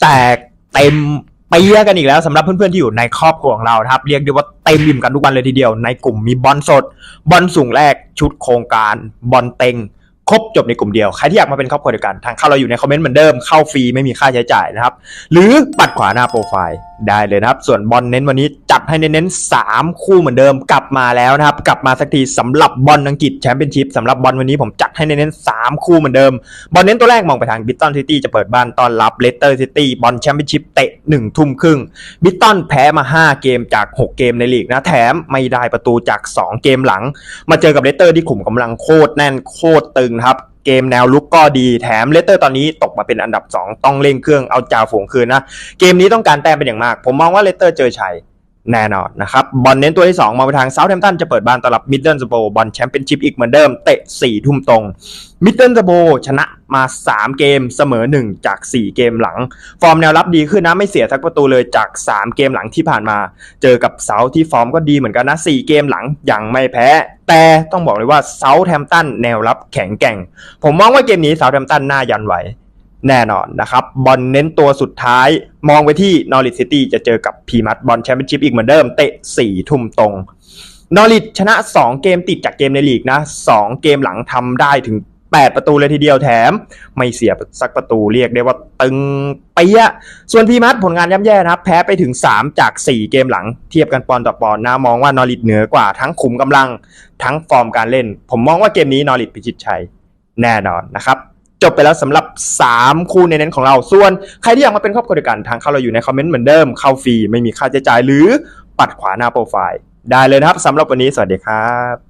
แตกเต็มเปียกันอีกแล้วสำหรับเพื่อนๆที่อยู่ในครอบครัวของเราครับ เรียกได้ว่าเต็มอิ่มกันทุกวันเลยทีเดียว ในกลุ่มมีบอลสด บอลสูงแรกชุดโครงการบอลเต็งครบจบในกลุ่มเดียว ใครที่อยากมาเป็นครอบครัวเดียวกัน ทางเข้าเราอยู่ในคอมเมนต์เหมือนเดิมเข้าฟรีไม่มีค่าใช้จ่ายนะครับ หรือปัดขวาหน้าโปรไฟล์ ได้เลยนะครับ ส่วนบอลเน้นวันนี้จัดให้เน้นๆสามคู่เหมือนเดิมกลับมาแล้วนะครับ กลับมาสักทีสำหรับบอลอังกฤษแชมเปี้ยนชิพสำหรับบอลวันนี้ผมจัดให้เน้นๆสามคู่เหมือนเดิม บอลเน้นตัวแรกมองไปทางบิตตันซิตี้จะเปิดบ้านต้อนรับเลสเตอร์ซิตี้บอลแชมเปี้ยนชิพเตะหนึ่งทุ่มครึ่งบิตตันแพ้มา 5 เกมจาก 6 เกมในลีกนะแถมไม่ได้ประตูจาก 2 เกมหลัง มาเจอกับเลสเตอร์ที่ขุมกำลังโคตรแน่นโคตรตึงครับ เกมแนวลุกก็ดีแถมเลสเตอร์ตอนนี้ตกมาเป็นอันดับ 2 ต้องเร่งเครื่องเอาจ่าฝูงคืนนะ เกมนี้ต้องการแต้มเป็นอย่างมาก ผมมองว่าเลสเตอร์เจอชัย แน่นอนนะครับ บอลเน้นตัวที่ 2 มองไปทางเซาท์แฮมป์ตันจะเปิดบ้านต้อนรับมิดเดิลสโบบอลแชมเปี้ยนชิพอีกเหมือนเดิม เตะ4ทุ่มตรงมิดเดิลสโบชนะมา 3 เกมเสมอ 1 จาก 4 เกมหลัง ฟอร์มแนวรับดีขึ้นนะ ไม่เสียทักประตูเลยจาก 3 เกมหลังที่ผ่านมา เจอกับเซาท์ที่ฟอร์มก็ดีเหมือนกันนะ 4 เกมหลังยังไม่แพ้ แต่ต้องบอกเลยว่าเซาท์แฮมป์ตันแนวรับแข็งแกร่ง ผมมองว่าเกมนี้เซาท์แฮมป์ตันน่ายันไหว แน่นอนนะครับ บอลเน้นตัวสุดท้าย มองไปที่นอริ t ซิตี้จะเจอกับพีมัดบอลแชมเปี้ยนชิพอีกเหมือนเดิม เตะ4ทุ่มตรง นอริ t ชนะ 2 เกมติดจากเกมในลีกนะ 2 เกมหลังทำได้ถึง 8 ประตูเลยทีเดียวแถม ไม่เสียสักประตูเรียกได้ว่าตึงเปียะส่วนพีมัดผลงานย่ำแย่นะครับแพ้ไปถึง 3 จาก 4 เกมหลังเทียบกันปอนต่อปอนนะมองว่านอริ t เหนือกว่าทั้งขุมกำลังทั้งฟอร์มการเล่น ผมมองว่าเกมนี้นอริ t พิชิตชัยแน่นอนนะครับ จบไปแล้วสำหรับ 3 คู่ในเน้นของเรา ส่วนใครที่อยากมาเป็นครอบครัวเดียวกันทางเข้าเราอยู่ในคอมเมนต์เหมือนเดิมเข้าฟรีไม่มีค่าใช้จ่ายหรือปัดขวาหน้าโปรไฟล์ ได้เลยนะครับสำหรับวันนี้สวัสดีครับ